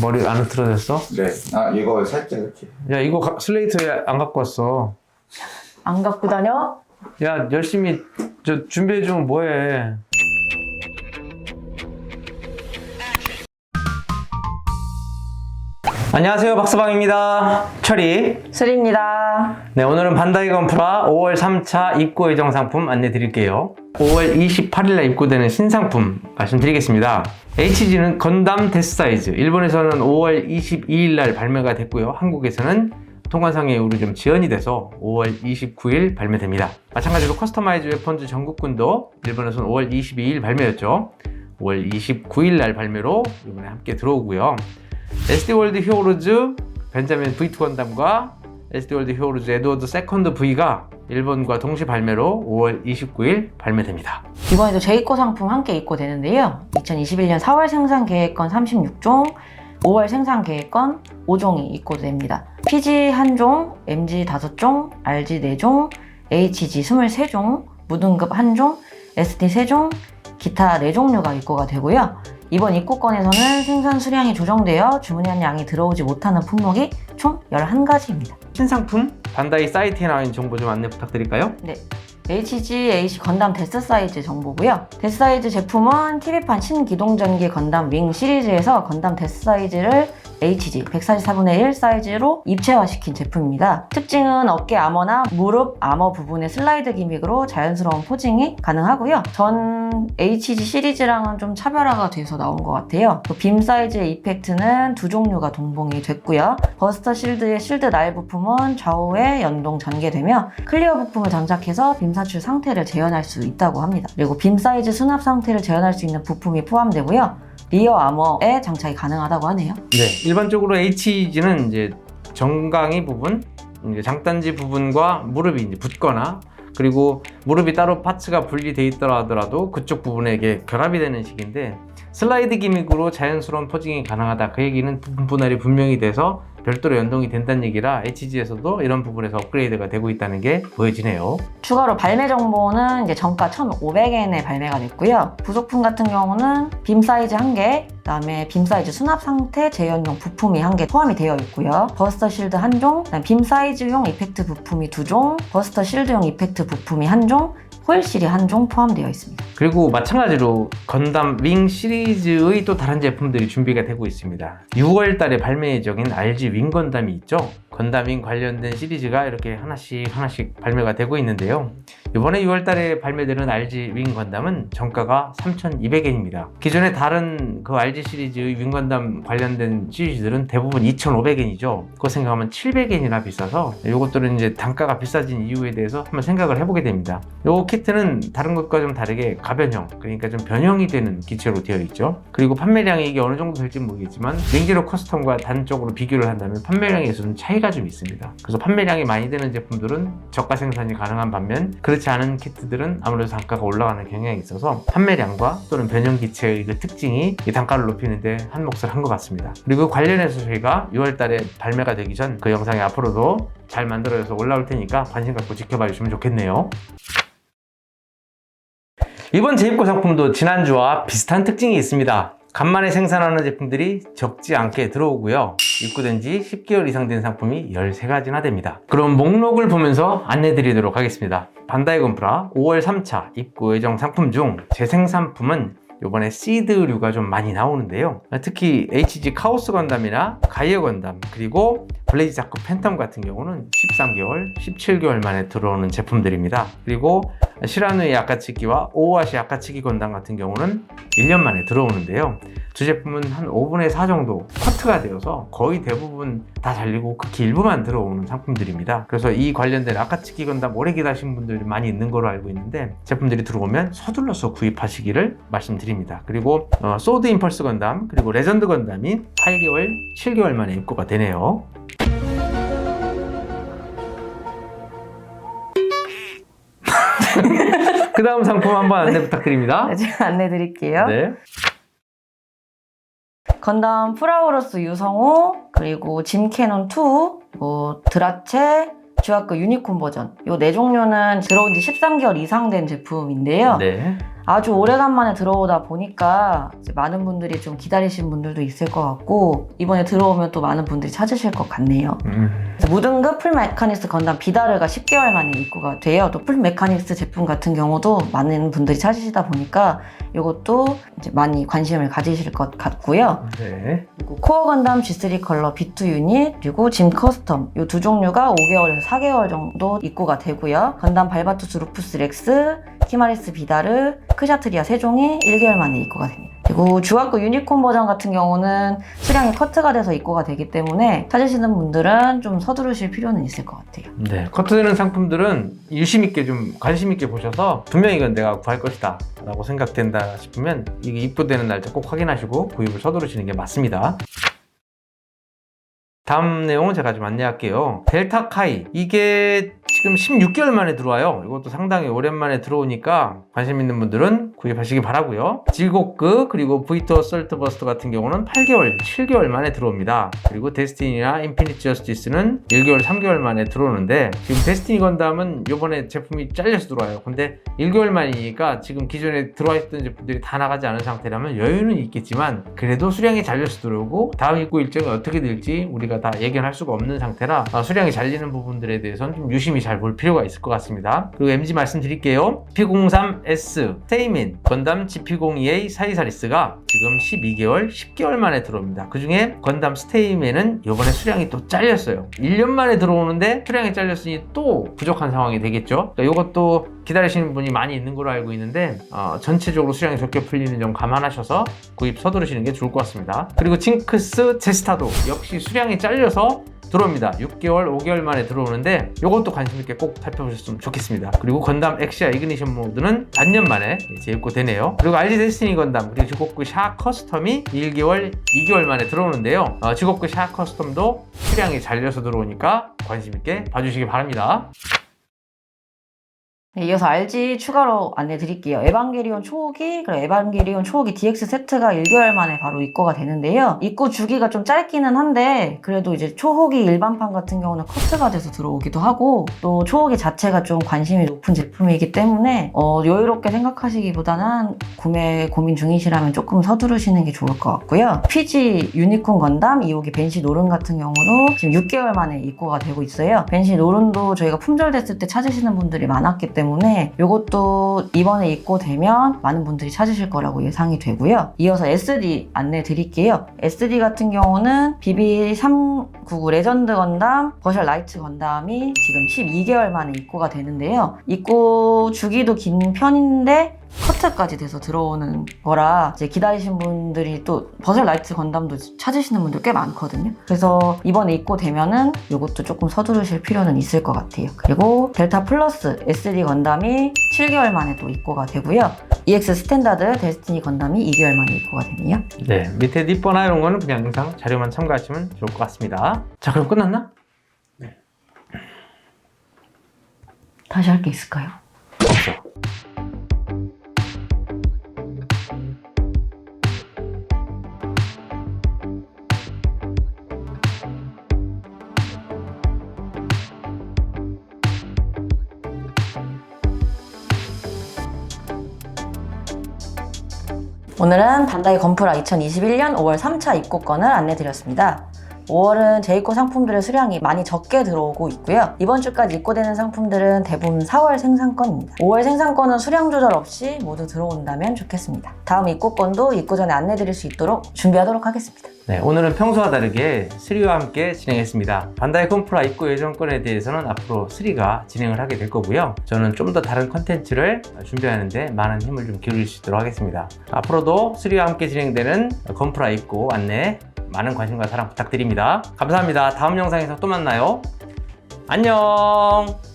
머리 안 흐트러졌어? 네. 아 이거 살짝 이렇게. 야 이거 가- 슬레이트 안 갖고 왔어. 안 갖고 다녀? 야 열심히 저 준비해 주면 뭐해? 안녕하세요 박서방입니다. 철이. 술입니다. 네 오늘은 반다이 건프라 5월 3차 입고 예정 상품 안내 드릴게요. 5월 28일날 입고되는 신상품 말씀드리겠습니다. HG는 건담 데스 사이즈. 일본에서는 5월 22일 날 발매가 됐고요. 한국에서는 통관상의 이후로 좀 지연이 돼서 5월 29일 발매됩니다. 마찬가지로 커스터마이즈 웨펀즈 전국군도 일본에서는 5월 22일 발매였죠. 5월 29일 날 발매로 이번에 함께 들어오고요. SD월드 히어로즈 벤자민 V2 건담과 SD월드 히어로즈 에드워드 세컨드 V가 일본과 동시 발매로 5월 29일 발매됩니다. 이번에도 재입고 상품 함께 입고 되는데요. 2021년 4월 생산 계획건 36종, 5월 생산 계획건 5종이 입고됩니다. PG 1종, MG 5종, RG 4종, HG 23종, 무등급 1종, SD 3종, 기타 4종류가 입고가 되고요. 이번 입고건에서는 생산 수량이 조정되어 주문한 양이 들어오지 못하는 품목이 총 11가지입니다. 신상품 반다이 사이트에 나와 있는 정보 좀 안내 부탁드릴까요? 네. HG, H 건담 데스 사이즈 정보고요. 데스 사이즈 제품은 TV판 신기동전기 건담 윙 시리즈에서 건담 데스 사이즈를 HG 144분의 1 사이즈로 입체화시킨 제품입니다. 특징은 어깨 아머나 무릎 아머 부분의 슬라이드 기믹으로 자연스러운 포징이 가능하고요. 전 HG 시리즈랑은 좀 차별화가 돼서 나온 것 같아요. 또빔 사이즈의 이펙트는 두 종류가 동봉이 됐고요. 버스터 실드의 실드 날 부품은 좌우에 연동 전개되며 클리어 부품을 장착해서 빔 사출 상태를 재현할 수 있다고 합니다. 그리고 빔 사이즈 수납 상태를 재현할 수 있는 부품이 포함되고요. 리어 아머에 장착이 가능하다고 하네요. 네, 일반적으로 HG는 이제 정강이 부분, 이제 장단지 부분과 무릎이 이제 붙거나 그리고 무릎이 따로 파츠가 분리돼 있더라 하더라도 그쪽 부분에 이게 결합이 되는 식인데 슬라이드 기믹으로 자연스러운 포징이 가능하다. 그 얘기는 부분 분할이 분명히 돼서 별도로 연동이 된다는 얘기라 HG에서도 이런 부분에서 업그레이드가 되고 있다는 게 보여지네요. 추가로 발매 정보는 이제 정가 1,500엔에 발매가 됐고요. 부속품 같은 경우는 빔 사이즈 1개, 그다음에 빔 사이즈 수납 상태 재현용 부품이 1개 포함이 되어 있고요. 버스터 실드 1종, 그다음에 빔 사이즈용 이펙트 부품이 2종, 버스터 실드용 이펙트 부품이 1종, 호일실이 1종 포함되어 있습니다. 그리고 마찬가지로 건담 윙 시리즈의 또 다른 제품들이 준비가 되고 있습니다. 6월 달에 발매 예정인 RG 윙 건담이 있죠. 건담 윙 관련된 시리즈가 이렇게 하나씩 하나씩 발매가 되고 있는데요. 이번에 6월 달에 발매되는 RG 윙 건담은 정가가 3,200엔입니다. 기존의 다른 그 RG 시리즈의 윙 건담 관련된 시리즈들은 대부분 2,500엔이죠. 그거 생각하면 700엔이나 비싸서 이것들은 이제 단가가 비싸진 이유에 대해서 한번 생각을 해보게 됩니다. 이 키트는 다른 것과 좀 다르게 가변형, 그러니까 좀 변형이 되는 기체로 되어 있죠. 그리고 판매량이 이게 어느 정도 될지 모르겠지만 랭지로 커스텀과 단적으로 비교를 한다면 판매량에서 좀 차이가 좀 있습니다. 그래서 판매량이 많이 되는 제품들은 저가 생산이 가능한 반면 그 렇지 않은 키트들은 아무래도 단가가 올라가는 경향이 있어서 판매량과 또는 변형 기체의 그 특징이 이 단가를 높이는데 한 몫을 한 것 같습니다. 그리고 관련해서 저희가 6월 달에 발매가 되기 전 그 영상이 앞으로도 잘 만들어져서 올라올 테니까 관심 갖고 지켜봐 주시면 좋겠네요. 이번 재입고 상품도 지난주와 비슷한 특징이 있습니다. 간만에 생산하는 제품들이 적지 않게 들어오고요. 입고된 지 10개월 이상 된 상품이 13가지나 됩니다. 그럼 목록을 보면서 안내 드리도록 하겠습니다. 반다이 건프라 5월 3차 입고 예정 상품 중 재생산품은 이번에 시드류가 좀 많이 나오는데요. 특히 HG 카오스 건담이나 가이어 건담 그리고 블레이즈 자크 팬텀 같은 경우는 13개월, 17개월 만에 들어오는 제품들입니다. 그리고 시라누의 아카츠키와 오와시 아카츠키 건담 같은 경우는 1년 만에 들어오는데요. 두 제품은 한 5분의 4 정도 커트가 되어서 거의 대부분 다 잘리고 극히 일부만 들어오는 상품들입니다. 그래서 이 관련된 아카츠키 건담 오래 기다리신 분들이 많이 있는 걸로 알고 있는데 제품들이 들어오면 서둘러서 구입하시기를 말씀드립니다. 그리고 어, 소드 임펄스 건담 그리고 레전드 건담이 8개월, 7개월 만에 입고가 되네요. 그 다음 상품 한번 안내 부탁드립니다. 네, 제가 안내 드릴게요. 네. 건담 프라우로스 유성호, 그리고 짐 캐논 2, 뭐 드라체, 주학교 유니콘 버전. 요 네 종류는 들어온 지 13개월 이상 된 제품인데요. 네. 아주 오래간만에 들어오다 보니까 많은 분들이 좀 기다리신 분들도 있을 것 같고 이번에 들어오면 또 많은 분들이 찾으실 것 같네요. 음. 무등급 풀 메카니스트 건담 비다르가 10개월 만에 입고가 돼요. 또 풀 메카니스트 제품 같은 경우도 많은 분들이 찾으시다 보니까 이것도 이제 많이 관심을 가지실 것 같고요. 네. 그리고 코어 건담 G3 컬러 B2 유닛 그리고 짐 커스텀 이 두 종류가 5개월에서 4개월 정도 입고가 되고요. 건담 발바투스 루푸스 렉스, 키마리스 비다르, 크샤트리아 세 종이 1개월 만에 입고가 됩니다. 그리고 중학교 유니콘 버전 같은 경우는 수량이 커트가 돼서 입고가 되기 때문에 찾으시는 분들은 좀 서두르실 필요는 있을 것 같아요. 네. 커트되는 상품들은 유심 있게 좀 관심 있게 보셔서 분명히 이건 내가 구할 것이다 라고 생각된다 싶으면 이게 입고되는 날짜 꼭 확인하시고 구입을 서두르시는 게 맞습니다. 다음 내용은 제가 좀 안내할게요. 델타 카이. 이게 지금 16개월 만에 들어와요. 이것도 상당히 오랜만에 들어오니까 관심 있는 분들은 구입하시기 바라고요. 지곡크 그리고 V2 솔트 버스트 같은 경우는 8개월, 7개월 만에 들어옵니다. 그리고 데스티니나 인피니티 저스티스는 1개월, 3개월 만에 들어오는데 지금 데스티니 건담은 이번에 제품이 잘려서 들어와요. 근데 1개월 만이니까 지금 기존에 들어와 있던 제품들이 다 나가지 않은 상태라면 여유는 있겠지만 그래도 수량이 잘려서 들어오고 다음 입고 일정이 어떻게 될지 우리가 다 예견할 수가 없는 상태라 아, 수량이 잘리는 부분들에 대해서는 좀 유심히 잘볼 필요가 있을 것 같습니다. 그리고 MG 말씀드릴게요. P03S 세이민 건담 GP02A 사이사리스가 지금 12개월, 10개월 만에 들어옵니다. 그 중에 건담 스테이맨은 이번에 수량이 또 잘렸어요. 1년 만에 들어오는데 수량이 잘렸으니 또 부족한 상황이 되겠죠. 그러니까 이것도 기다리시는 분이 많이 있는 걸로 알고 있는데 어, 전체적으로 수량이 적게 풀리는 점 감안하셔서 구입 서두르시는 게 좋을 것 같습니다. 그리고 징크스 제스타도 역시 수량이 잘려서 들어옵니다. 6개월, 5개월 만에 들어오는데 이것도 관심 있게 꼭 살펴보셨으면 좋겠습니다. 그리고 건담 엑시아 이그니션 모드는 반년 만에 재입고 되네요. 그리고 RG 데스티니 건담 그리고 지곡구 샤 커스텀이 1개월, 2개월 만에 들어오는데요. 어, 지곡구 샤 커스텀도 수량이 잘려서 들어오니까 관심 있게 봐주시기 바랍니다. 네, 이어서 RG 추가로 안내 드릴게요. 에반게리온 초호기, 그리고 에반게리온 초호기 DX 세트가 1개월 만에 바로 입고가 되는데요. 입고 주기가 좀 짧기는 한데, 그래도 이제 초호기 일반판 같은 경우는 커트가 돼서 들어오기도 하고, 또 초호기 자체가 좀 관심이 높은 제품이기 때문에, 어, 여유롭게 생각하시기보다는 구매 고민 중이시라면 조금 서두르시는 게 좋을 것 같고요. PG 유니콘 건담 2호기 벤시 노른 같은 경우도 지금 6개월 만에 입고가 되고 있어요. 벤시 노른도 저희가 품절됐을 때 찾으시는 분들이 많았기 때문에 이것도 이번에 입고 되면 많은 분들이 찾으실 거라고 예상이 되고요. 이어서 SD 안내 드릴게요. SD 같은 경우는 BB399 레전드 건담, 버셜 라이트 건담이 지금 12개월 만에 입고가 되는데요. 입고 주기도 긴 편인데 커트까지 돼서 들어오는 거라 이제 기다리신 분들이 또 버zel 라이트 건담도 찾으시는 분들 꽤 많거든요. 그래서 이번에 입고 되면은 이것도 조금 서두르실 필요는 있을 것 같아요. 그리고 델타 플러스 SD 건담이 7개월 만에 또 입고가 되고요. EX 스탠다드 데스티니 건담이 2개월 만에 입고가 되네요. 네, 밑에 니퍼나 이런 거는 그냥 영상 자료만 참고하시면 좋을 것 같습니다. 자, 그럼 끝났나? 다시 할 게 있을까요? 오늘은 반다이 건프라 2021년 5월 3차 입고권을 안내드렸습니다. 5월은 재입고 상품들의 수량이 많이 적게 들어오고 있고요. 이번 주까지 입고되는 상품들은 대부분 4월 생산권입니다. 5월 생산권은 수량 조절 없이 모두 들어온다면 좋겠습니다. 다음 입고권도 입고 전에 안내드릴 수 있도록 준비하도록 하겠습니다. 네, 오늘은 평소와 다르게 3와 함께 진행했습니다. 반다이 콤프라 입고 예정권에 대해서는 앞으로 3가 진행을 하게 될 거고요. 저는 좀 더 다른 컨텐츠를 준비하는데 많은 힘을 좀 기울일 수 있도록 하겠습니다. 앞으로도 3와 함께 진행되는 컴프라 입고 안내 많은 관심과 사랑 부탁드립니다. 감사합니다. 다음 영상에서 또 만나요. 안녕!